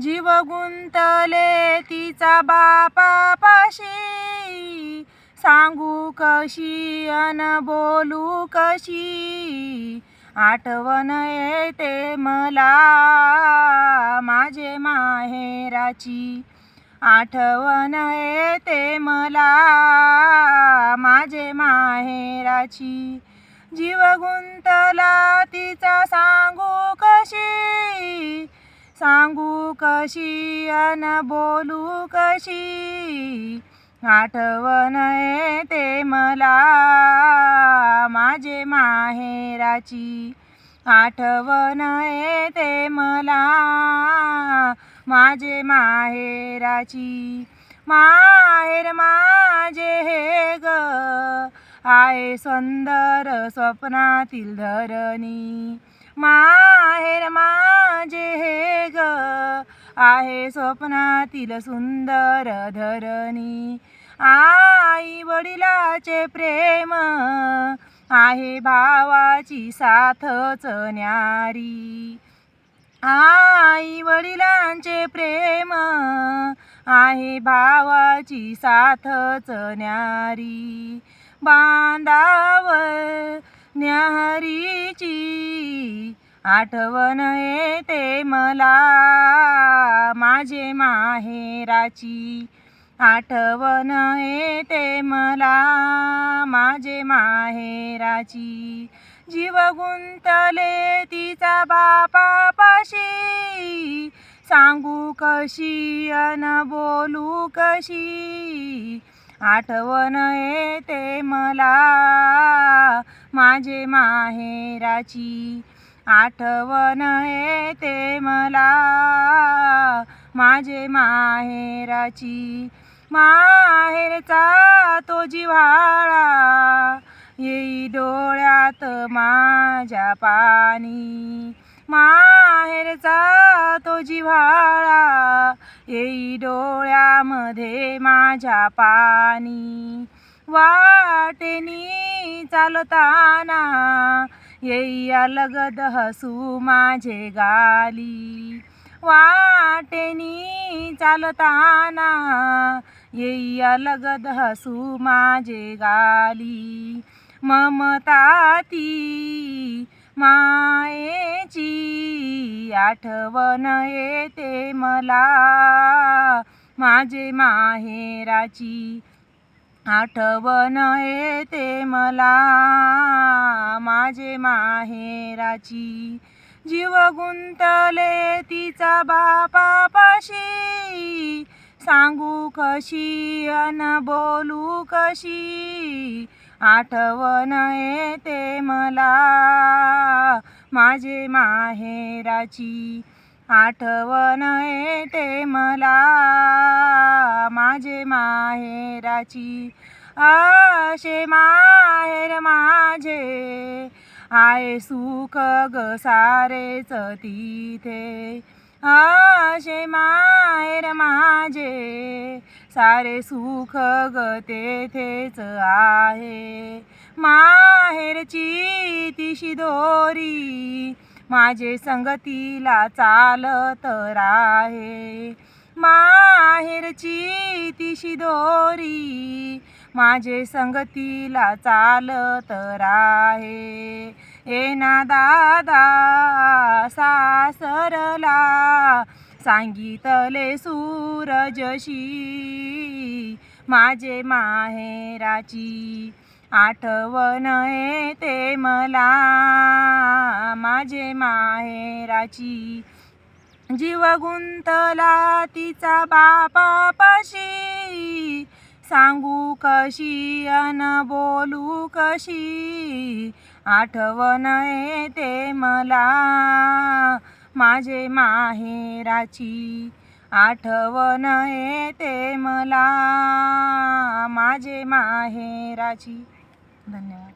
जीव गुंतले तिचा बापापाशी. सांगू कशी अन बोलू कशी? आठवण येते मला माझे माहेराची. आठवण येते मला माझे माहेराची. जीव गुंतला तिचा सांगू कशी? सांगू कशी अन बोलू कशी? आठवण येते मला माझे माहेराची. आठवण येते मला माझे माहेराची. माहेर माझे हे ग आहे सुंदर स्वप्नातील धरणी. माहेर माझे हे ग आहे स्वप्नातील सुंदर धरणी. आई वडिलाचे प्रेम आहे भावाची साथच न्यारी. आई वडिलांचे प्रेम आहे भावाची साथच न्यारी. बांधावर न्याहारीची आठवण येते मला माझे माहेराची. आठवण येते मला माझे माहेराची. जीव गुंतले तिचा बापापाशी. सांगू कशी अन बोलू कशी? आठवण येते मला माझे माहेराची. आठवण येते मला. माझे माहेराची माहेरचा तो जिव्हाळा. येई डोळ्यात माझ्या पाणी. माहेरचा तो जिव्हाळा. येई डोळ्यामध्ये माझ्या पाणी. वाटेनी चालताना येई लगद हसू माझे गाली. वाटेनी चालताना येई लगद हसू माझे गाली. ममता ती मायेची आठवण येते मला. माझे माहेराची आठवण येते मला. माझे माहेराची जीव गुंतले तिचा बापापाशी. सांगू कशी अन बोलू कशी. आठवण येते मला. माझे माहेराची आठवण येते मला. माझे माहेराची असे माहेर माझे. आहे सुख ग सारेच तिथे. असे माहेर माझे. सारे सुख ग तेथेच आहे. माहेरची तिशी दोरी. माझे संगतीला चालत राहे. माहेरची तिशी दोरी. माझे संगतीला चालत राहे. एना दादा सासरला सांगितले सूरजशी माझे माहेराची आठवण येते मला. माझे माहेराची जीव गुंतला तिचा बापापाशी. सांगू कशी अन बोलू कशी? आठवण येते मला. माझे माहेराची आठवण येते मला. माझे माहेराची. धन्यवाद.